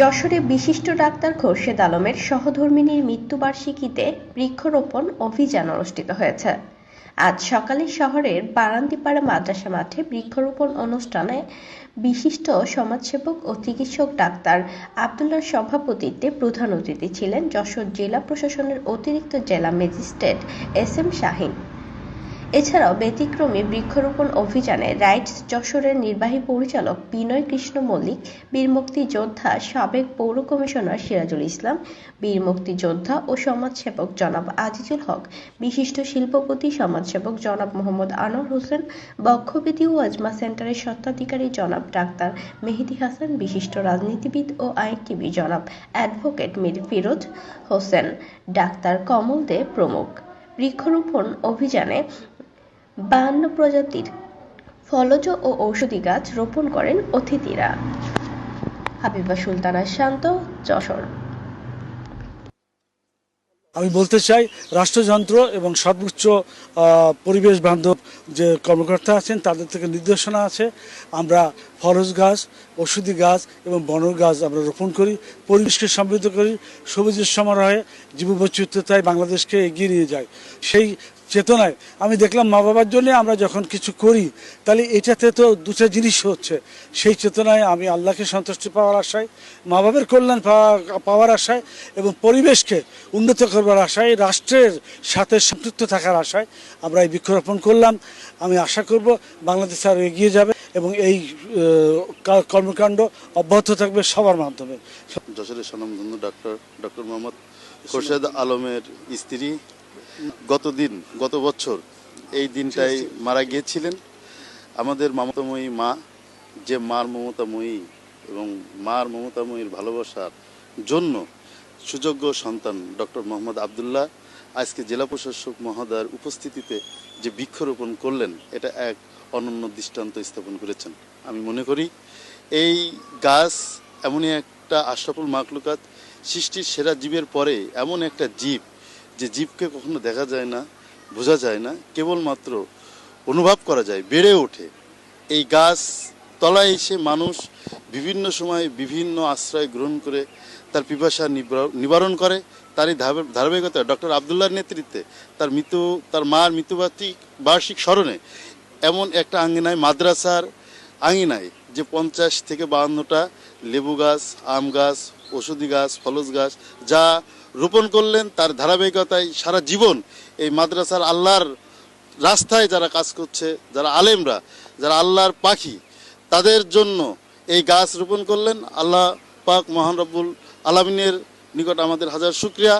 যশোরে বিশিষ্ট ডাক্তার খোরশেদ আলমের সহধর্মিনীর মৃত্যুবার্ষিকীতে বৃক্ষরোপণ অভিযান অনুষ্ঠিত হয়েছে। আজ সকালে শহরের বারান্দিপাড়া মাদ্রাসা মাঠে বৃক্ষরোপণ অনুষ্ঠানে বিশিষ্ট সমাজসেবক ও চিকিৎসক ডাক্তার আবদুল্লার সভাপতিত্বে প্রধান অতিথি ছিলেন যশোর জেলা প্রশাসনের অতিরিক্ত জেলা ম্যাজিস্ট্রেট এস এম শাহিন। এছাড়াও ব্যতিক্রমী বৃক্ষরোপণ অভিযানে রাইটস যশোরের নির্বাহী পরিচালক বিনয় কৃষ্ণ মল্লিক, বীর মুক্তিযোদ্ধা সাবেক পৌর কমিশনার সিরাজুল ইসলাম, বীর মুক্তিযোদ্ধা ও সমাজসেবক জনাব আজিজুল হক, বিশিষ্ট শিল্পপতি সমাজসেবক জনাব মোহাম্মদ আনোয়ার হোসেন, বক্ষবিধি ও আজমা সেন্টারের স্বত্বাধিকারী জনাব ডাক্তার মেহেদি হাসান, বিশিষ্ট রাজনীতিবিদ ও আইনজীবী জনাব অ্যাডভোকেট মীর ফিরোজ হোসেন, ডাক্তার কমল দে প্রমুখ। বৃক্ষরোপণ অভিযানে বাহান্ন প্রজাতির ফলজ ও ঔষধি গাছ রোপণ করেন অতিথিরা। হাবিবা সুলতানা শান্ত, যশোর। আমি বলতে চাই, রাষ্ট্রযন্ত্র এবং সর্বোচ্চ পরিবেশ বান্ধব যে কর্মকর্তা আছেন, তাদের থেকে নির্দেশনা আছে, আমরা ফরজ গাছ ওষুধি গাছ এবং বনর গাছ আমরা রোপণ করি, পরিবেশকে সমৃদ্ধ করি, সবুজের সমারোহে জীববৈচিত্র্যতায় বাংলাদেশকে এগিয়ে নিয়ে যায়। সেই চেতনায়। আমি দেখলাম মা বাবার জন্য আমরা যখন কিছু করি, তাহলে এটাতে তো দুটো জিনিস হচ্ছে। সেই চেতনায় আমি আল্লাহকে সন্তুষ্টি পাওয়ার আশায়, মা বাবার কল্যাণ পাওয়া- পাওয়ার আশায় এবং পরিবেশকে উন্নত করবার আশায়, রাষ্ট্রের সাথে সম্পৃক্ত থাকার আশায় আমরা এই বৃক্ষরোপণ করলাম। আমি আশা করব বাংলাদেশ আরও এগিয়ে যাবে এবং এই কর্মকাণ্ড অব্যাহত থাকবে সবার মাধ্যমে। যশোরের ডক্টর ডক্টর মোহাম্মদ খোরশেদ আলমের স্ত্রী গতদিন গত বছর এই দিনটাই মারা গিয়েছিলেন। আমাদের মমতাময়ী মা যে মার মমতাময়ী এবং মার মমতাময়ীর ভালোবাসার জন্য সুযোগ্য সন্তান ডক্টর মোহাম্মদ আবদুল্লাহ আজকে জেলা প্রশাসক মহোদয়ের উপস্থিতিতে যে বৃক্ষরোপণ করলেন এটা এক অনন্য দৃষ্টান্ত স্থাপন করেছেন। আমি মনে করি এই গাছ এমনই একটা আশরাফুল মাকলুকাত সৃষ্টির সেরা জীবের পরে এমন একটা জীব যে জীবকে কখনো দেখা যায় না, বোঝা যায় না, কেবলমাত্র অনুভব করা যায়, বেড়ে ওঠে। এই গাছ তলায় এসে মানুষ বিভিন্ন সময় বিভিন্ন আশ্রয় গ্রহণ করে, তার পিপাসা নিবারণ করে, তারই ধারাবাহিকতা ডক্টর আবদুল্লাহর নেতৃত্বে তার মৃত্যু, তার মার মৃত্যুবার্ষিক, বার্ষিক স্মরণে এমন একটা আঙ্গিনায় মাদ্রাসার আঙ্গিনায় যে পঞ্চাশ থেকে বাহান্নটা লেবু গাছ, আম গাছ, ওষুধি গাছ, ফলজ গাছ যা রোপণ করলেন তার ধারাবাহিকতায় সারা জীবন এই মাদ্রাসার আল্লাহর রাস্তায় যারা কাজ করছে, যারা আলেমরা, যারা আল্লাহর পাখি, তাদের জন্য এই গাছ রোপণ করলেন। আল্লাহ পাক মহান রব্বুল আলমিনের নিকট আমাদের হাজার শুক্রিয়া।